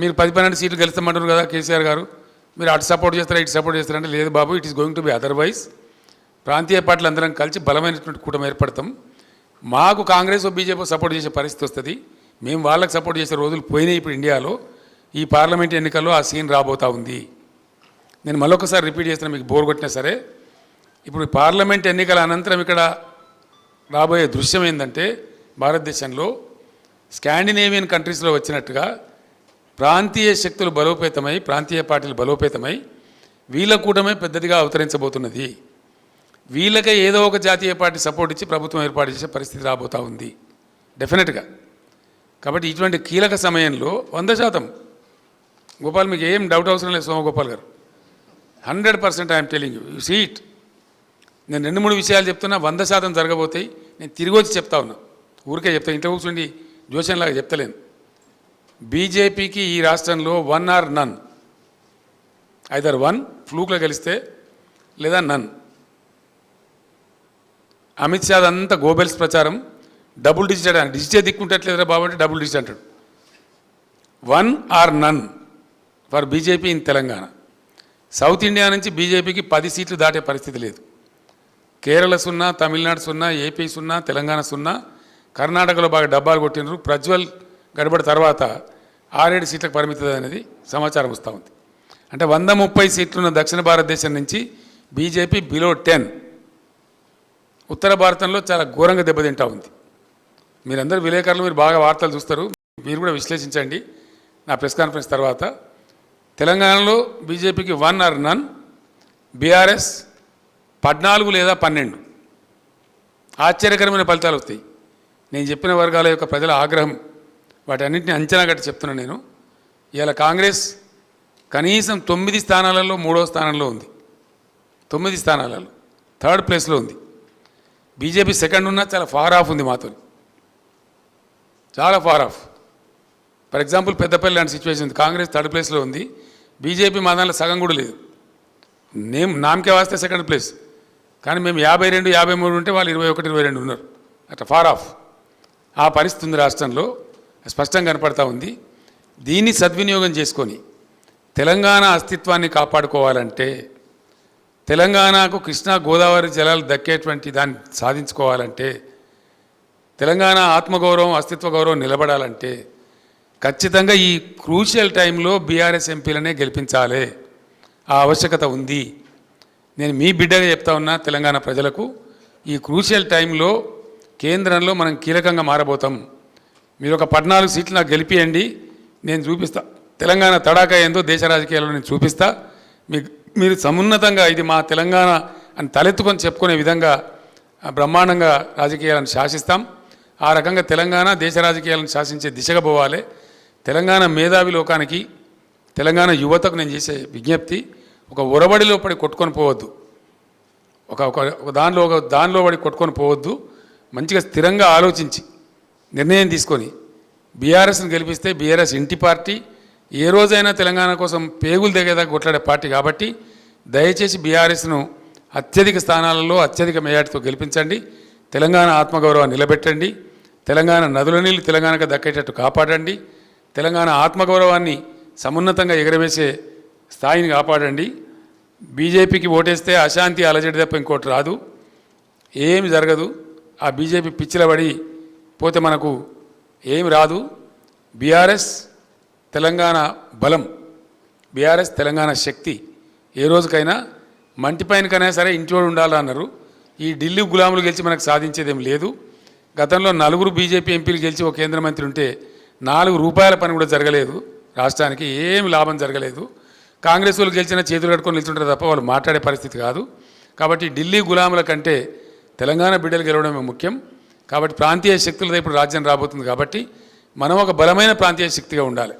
మీరు పది పన్నెండు సీట్లు గెలుస్తామంటారు కదా కేసీఆర్ గారు. మీరు అటు సపోర్ట్ చేస్తారా ఇటు సపోర్ట్ చేస్తారంటే లేదు బాబు it is going to be otherwise ప్రాంతీయ పార్టీలు అందరం కలిసి బలమైనటువంటి కూటమి ఏర్పడతాం. మాకు కాంగ్రెస్ బీజేపీ సపోర్ట్ చేసే పరిస్థితి వస్తుంది. మేము వాళ్ళకి సపోర్ట్ చేసే రోజులు పోయినాయి ఇప్పుడు ఇండియాలో. ఈ పార్లమెంట్ ఎన్నికల్లో ఆ సీన్ రాబోతా ఉంది. నేను మళ్ళొకసారి రిపీట్ చేస్తున్నా మీకు బోర్ కొట్టినా సరే. ఇప్పుడు పార్లమెంట్ ఎన్నికల అనంతరం ఇక్కడ రాబోయే దృశ్యం ఏంటంటే భారతదేశంలో స్కాండినేవియన్ కంట్రీస్లో వచ్చినట్టుగా ప్రాంతీయ శక్తులు బలోపేతమై ప్రాంతీయ పార్టీలు బలోపేతమై వీళ్ళ కూటమే పెద్దదిగా అవతరించబోతున్నది. వీళ్ళకే ఏదో ఒక జాతీయ పార్టీ సపోర్ట్ ఇచ్చి ప్రభుత్వం ఏర్పాటు చేసే పరిస్థితి రాబోతూ ఉంది. డెఫినెట్గా కాబట్టి ఇటువంటి కీలక సమయంలో వంద శాతం. గోపాల్ మీకు ఏం డౌట్ అవసరం లేదు Somagopal garu. Hundred percent I'm telling you you seat నేను రెండు మూడు విషయాలు చెప్తున్నా వంద శాతం జరగబోతాయి. నేను తిరిగి వచ్చి చెప్తా ఉన్నా. ఊరికే చెప్తాను ఇంట్లో కూర్చుండి జోషన్లాగా చెప్తలేను. బీజేపీకి ఈ రాష్ట్రంలో one or none either one ఫ్లూక్లో గెలిస్తే లేదా నన్ అమిత్ షా అంతా గోబెల్స్ ప్రచారం. డబుల్ డిజిట్ అని డిజిటే దిక్కుంటట్లేదురా బాబు అంటే డబుల్ డిజిట్ అంటాడు. One or none for BJP in Telangana. South India నుంచి బీజేపీకి పది సీట్లు దాటే పరిస్థితి లేదు. కేరళ సున్నా తమిళనాడు సున్నా ఏపీ సున్నా తెలంగాణ సున్నా కర్ణాటకలో బాగా డబ్బాలు కొట్టినరు ప్రజ్వల్ గడబడి తర్వాత ఆరేడు సీట్లకు పరిమితం అనేది సమాచారం వస్తూ ఉంది. అంటే వంద ముప్పై సీట్లున్న దక్షిణ భారతదేశం నుంచి బీజేపీ బిలో టెన్ ఉత్తర భారతంలో చాలా ఘోరంగా దెబ్బతింటా ఉంది. మీరందరూ విలేకరులు మీరు బాగా వార్తలు చూస్తారు. మీరు కూడా విశ్లేషించండి. నా ప్రెస్ కాన్ఫరెన్స్ తర్వాత తెలంగాణలో బీజేపీకి వన్ ఆర్ నన్ బీఆర్ఎస్ పద్నాలుగు లేదా పన్నెండు. ఆశ్చర్యకరమైన ఫలితాలు వస్తాయి. నేను చెప్పిన వర్గాల యొక్క ప్రజల ఆగ్రహం వాటన్నింటిని అంచనా గట్టి చెప్తున్నాను నేను. ఇవాళ కాంగ్రెస్ కనీసం తొమ్మిది స్థానాలలో మూడో స్థానంలో ఉంది. తొమ్మిది స్థానాలలో. థర్డ్ ప్లేస్లో ఉంది. బీజేపీ సెకండ్ ఉన్నా చాలా ఫార్ ఆఫ్ ఉంది మాతో చాలా far off. For example Peddapalli లాంటి సిచ్యువేషన్ ఉంది. కాంగ్రెస్ థర్డ్ ప్లేస్లో ఉంది. బీజేపీ మా దాంట్లో సగం కూడా లేదు. నేమ్ నామకే వాస్తే సెకండ్ ప్లేస్. కానీ మేము యాభై రెండు యాభై మూడు ఉంటే వాళ్ళు ఇరవై ఒకటి ఇరవై రెండు ఉన్నారు. అట్లా ఫార్ ఆఫ్. ఆ పరిస్థితి ఉంది రాష్ట్రంలో. స్పష్టంగా కనపడతా ఉంది. దీన్ని సద్వినియోగం చేసుకొని తెలంగాణ అస్తిత్వాన్ని కాపాడుకోవాలంటే తెలంగాణకు కృష్ణా గోదావరి జలాలు దక్కేటువంటి దాన్ని సాధించుకోవాలంటే తెలంగాణ ఆత్మగౌరవం అస్తిత్వ గౌరవం నిలబడాలంటే ఖచ్చితంగా ఈ క్రూషియల్ టైంలో బీఆర్ఎస్ ఎంపీలనే గెలిపించాలి. ఆ ఆవశ్యకత ఉంది. నేను మీ బిడ్డగా చెప్తా ఉన్నా తెలంగాణ ప్రజలకు ఈ క్రూషియల్ టైంలో కేంద్రంలో మనం కీలకంగా మారబోతాం. మీరు ఒక పద్నాలుగు సీట్లు నాకు గెలిపియండి. నేను చూపిస్తా. తెలంగాణ తడాకా ఏందో దేశ రాజకీయాల్లో నేను చూపిస్తా. మీ మీరు సమున్నతంగా ఇది మా తెలంగాణ అని తలెత్తుకొని చెప్పుకునే విధంగా బ్రహ్మాండంగా రాజకీయాలను శాసిస్తాం. ఆ రకంగా తెలంగాణ దేశ రాజకీయాలను శాసించే దిశగా పోవాలి. తెలంగాణ మేధావి లోకానికి తెలంగాణ యువతకు నేను చేసే విజ్ఞప్తి ఒక ఉరబడిలో పడి కొట్టుకొని పోవద్దు. ఒక ఒక ఒక దానిలో ఒక దానిలో పడి కొట్టుకొని పోవద్దు. మంచిగా స్థిరంగా ఆలోచించి నిర్ణయం తీసుకొని బీఆర్ఎస్ని గెలిపిస్తే బీఆర్ఎస్ ఇంటి పార్టీ ఏ రోజైనా తెలంగాణ కోసం పేగులు దిగేదాకా కొట్లాడే పార్టీ కాబట్టి దయచేసి బీఆర్ఎస్ను అత్యధిక స్థానాలలో అత్యధిక మెజార్టీతో గెలిపించండి. తెలంగాణ ఆత్మగౌరవాన్ని నిలబెట్టండి. తెలంగాణ నదుల నీళ్ళు తెలంగాణకు దక్కేటట్టు కాపాడండి. తెలంగాణ ఆత్మగౌరవాన్ని సమున్నతంగా ఎగరవేసే స్థాయిని కాపాడండి. బీజేపీకి ఓటేస్తే అశాంతి అలజడి తప్ప ఇంకోటి రాదు. ఏమి జరగదు. ఆ బీజేపీ పిచ్చిలబడి పోతే మనకు ఏమి రాదు. బీఆర్ఎస్ తెలంగాణ బలం. బీఆర్ఎస్ తెలంగాణ శక్తి. ఏ రోజుకైనా మంటిపైనకైనా సరే ఇంటివాడు ఉండాలన్నారు ఈ ఢిల్లీ గులాములు గెలిచి మనకు సాధించేదేం లేదు. గతంలో నలుగురు బీజేపీ ఎంపీలు గెలిచి ఒక కేంద్ర మంత్రి ఉంటే నాలుగు రూపాయల పని కూడా జరగలేదు. రాష్ట్రానికి ఏమి లాభం జరగలేదు. కాంగ్రెస్ వాళ్ళు గెలిచిన చేతులు కట్టుకొని నిల్చుంటారు తప్ప వాళ్ళు మాట్లాడే పరిస్థితి కాదు. కాబట్టి ఢిల్లీ గులాముల కంటే తెలంగాణ బిడ్డలు గెలవడమే ముఖ్యం. కాబట్టి ప్రాంతీయ శక్తులతో ఇప్పుడు రాజ్యం రాబోతుంది కాబట్టి మనం ఒక బలమైన ప్రాంతీయ శక్తిగా ఉండాలి.